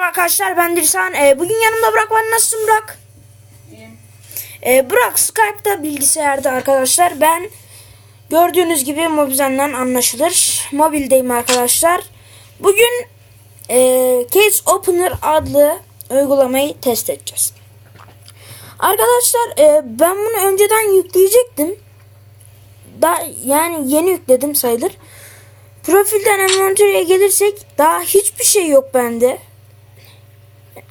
Arkadaşlar ben Dirsan. Ee, bugün yanımda Burak var. Nasılsın Burak? Ee, Burak Skype'da bilgisayarda arkadaşlar. Ben gördüğünüz gibi Mobizen'den anlaşılır. Mobildeyim arkadaşlar. Bugün e, Case Opener adlı uygulamayı test edeceğiz. Arkadaşlar e, ben bunu önceden yükleyecektim. Da, yani yeni yükledim sayılır. Profilden envantöre gelirsek daha hiçbir şey yok bende.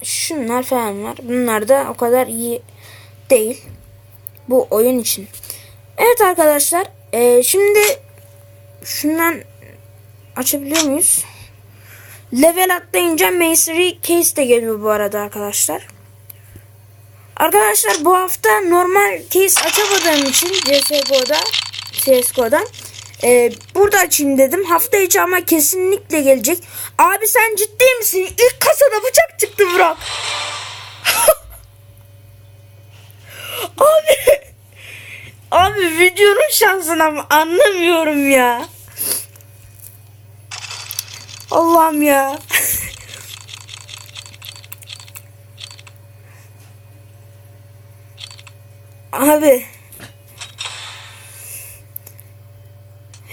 Şunlar falan var. Bunlar da o kadar iyi değil. Bu oyun için. Evet arkadaşlar. e, şimdi şundan açabiliyor muyuz? Level atlayınca Mastery Case de geliyor bu arada arkadaşlar. Arkadaşlar bu hafta normal case açamadığım için CSGO'da CSGO'dan e, burada açayım dedim. Hafta içi ama kesinlikle gelecek. Abi sen ciddi misin? İlk kasada bıçak çıktı Burak. Abi. Abi videonun şansına mı? Anlamıyorum ya. Allah'ım ya. Abi.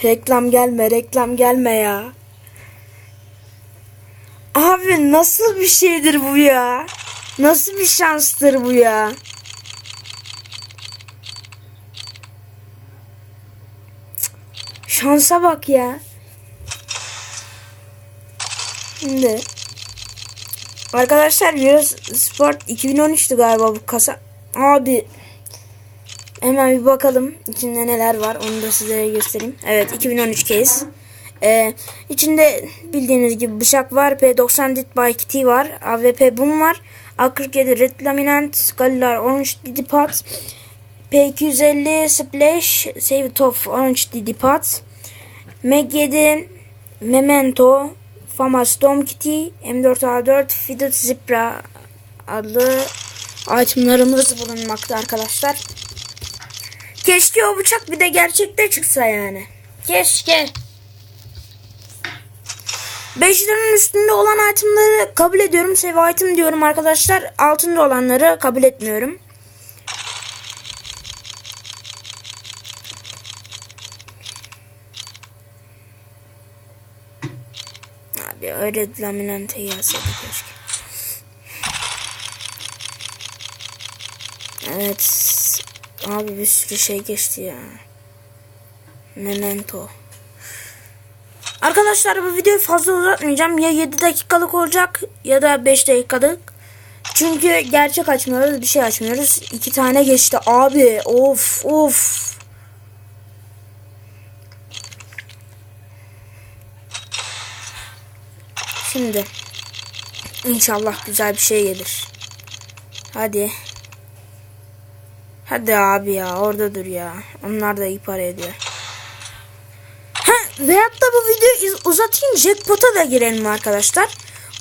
Reklam gelme, reklam gelme ya. Abi nasıl bir şeydir bu ya? Nasıl bir şanstır bu ya? Şansa bak ya. Şimdi Arkadaşlar Euro Sport 2013'tü galiba bu kasa. Abi Hemen bir bakalım içinde neler var onu da size göstereyim. Evet 2013 case. Ee, içinde bildiğiniz gibi bıçak var. P90 Dit by Kitty var. AWP Boom var. A47 Red Laminant. Galillar Orange Didipat. P250 Splash. Save it of Orange Didipat. Meg 7 Memento. Famas Dom Kitty. M4A4 Fidget Zipra adlı itemlarımız bulunmakta arkadaşlar. Keşke o bıçak bir de gerçekte çıksa yani. Keşke. 5 liranın üstünde olan itemları kabul ediyorum. Save item diyorum arkadaşlar. Altında olanları kabul etmiyorum. Abi öyle laminante gelseydi keşke. Evet. Abi bir sürü şey geçti ya. Memento. Arkadaşlar bu videoyu fazla uzatmayacağım. Ya 7 dakikalık olacak ya da 5 dakikalık. Çünkü gerçek açmıyoruz. Bir şey açmıyoruz. İki tane geçti. Abi of of. Şimdi. İnşallah güzel bir şey gelir. Hadi. Hadi abi ya orada dur ya. Onlar da iyi para ediyor. Ha, veyahut da bu videoyu uzatayım jackpot'a da girelim arkadaşlar.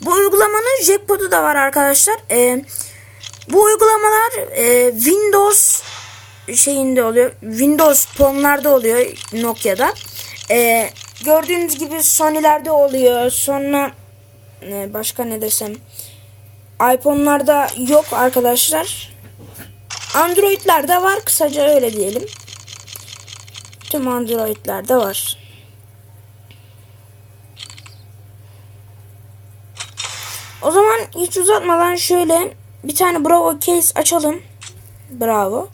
Bu uygulamanın jackpot'u da var arkadaşlar. Ee, bu uygulamalar e, Windows şeyinde oluyor. Windows fonlarda oluyor Nokia'da. Ee, gördüğünüz gibi Sony'lerde oluyor. Sonra e, başka ne desem iPhone'larda yok arkadaşlar. Android'lerde var kısaca öyle diyelim. Tüm Android'lerde var. O zaman hiç uzatmadan şöyle bir tane Bravo case açalım. Bravo.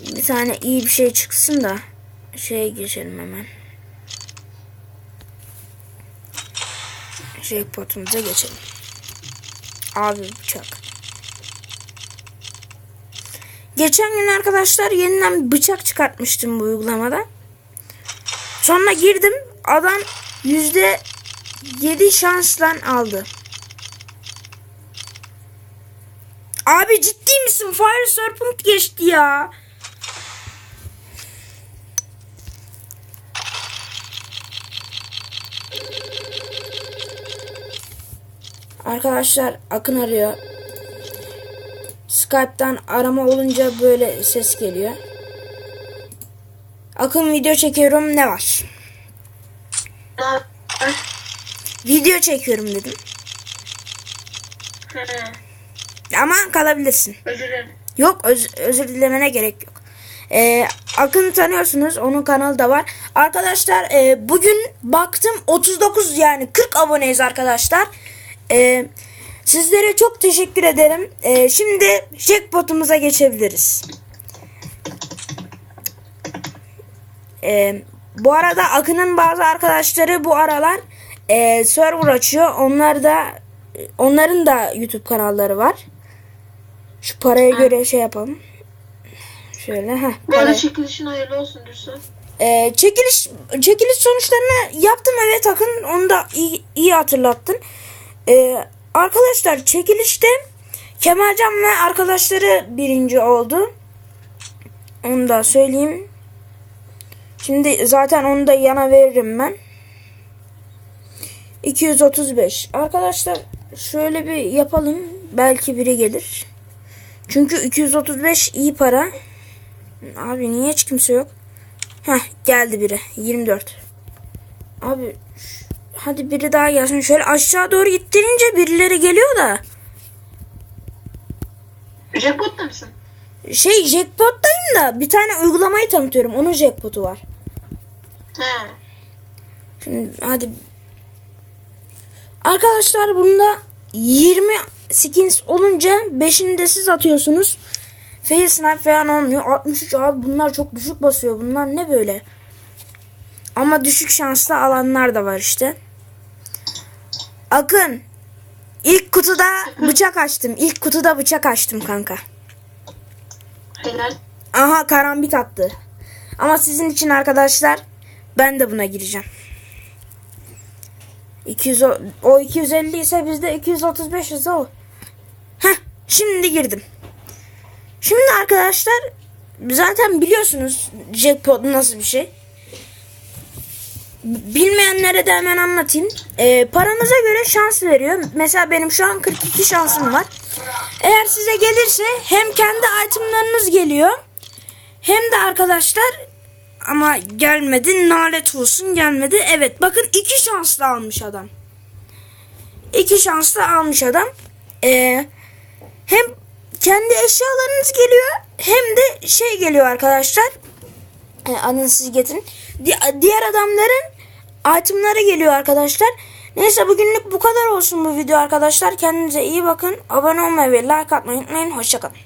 Bir tane iyi bir şey çıksın da şeye geçelim hemen. Jackpot'umuza geçelim. Abi bıçak. Geçen gün arkadaşlar yeniden bıçak çıkartmıştım bu uygulamada. Sonra girdim. Adam yüzde yedi şansla aldı. Abi ciddi misin? Fire Serpent geçti ya. Arkadaşlar Akın arıyor. Skype'tan arama olunca böyle ses geliyor. Akın video çekiyorum ne var? video çekiyorum dedim. Hı. Ama kalabilirsin. Özür dilerim. Yok öz- özür dilemene gerek yok. Ee, Akın'ı tanıyorsunuz. Onun kanalı da var. Arkadaşlar e, bugün baktım 39 yani 40 aboneyiz arkadaşlar. Ee, sizlere çok teşekkür ederim. Ee, şimdi jackpot'umuza geçebiliriz. Ee, bu arada Akın'ın bazı arkadaşları bu aralar e, server açıyor. Onlar da onların da YouTube kanalları var. Şu paraya göre şey yapalım. Şöyle ha. Bu arada çekilişin hayırlı olsun Dürsün. Ee, çekiliş çekiliş sonuçlarını yaptım evet Akın onu da iyi, iyi hatırlattın. Ee, arkadaşlar çekilişte Kemalcan ve arkadaşları birinci oldu. Onu da söyleyeyim. Şimdi zaten onu da yana veririm ben. 235. Arkadaşlar şöyle bir yapalım. Belki biri gelir. Çünkü 235 iyi para. Abi niye hiç kimse yok? Heh geldi biri. 24. Abi hadi biri daha gelsin. Şöyle aşağı doğru ittirince birileri geliyor da. Jackpot'ta mısın? Şey jackpot'tayım da bir tane uygulamayı tanıtıyorum. Onun jackpot'u var. He. Şimdi hadi. Arkadaşlar bunda 20 skins olunca 5'ini de siz atıyorsunuz. Fail snipe falan olmuyor. 63 abi bunlar çok düşük basıyor. Bunlar ne böyle? Ama düşük şanslı alanlar da var işte. Akın. ilk kutuda bıçak açtım. İlk kutuda bıçak açtım kanka. Helal. Aha karambit attı. Ama sizin için arkadaşlar ben de buna gireceğim. 200 o, o 250 ise bizde 235 ise o. Heh, şimdi girdim. Şimdi arkadaşlar zaten biliyorsunuz jackpot nasıl bir şey. Bilmeyenlere de hemen anlatayım. Ee, paranıza göre şans veriyor. Mesela benim şu an 42 şansım var. Eğer size gelirse hem kendi itemlarınız geliyor hem de arkadaşlar ama gelmedi nalet olsun gelmedi. Evet bakın iki şanslı almış adam. İki şanslı almış adam. Ee, hem kendi eşyalarınız geliyor hem de şey geliyor arkadaşlar. E, adını siz getirin. Di- diğer adamların itemları geliyor arkadaşlar. Neyse bugünlük bu kadar olsun bu video arkadaşlar. Kendinize iyi bakın. Abone olmayı ve like atmayı unutmayın. Hoşçakalın.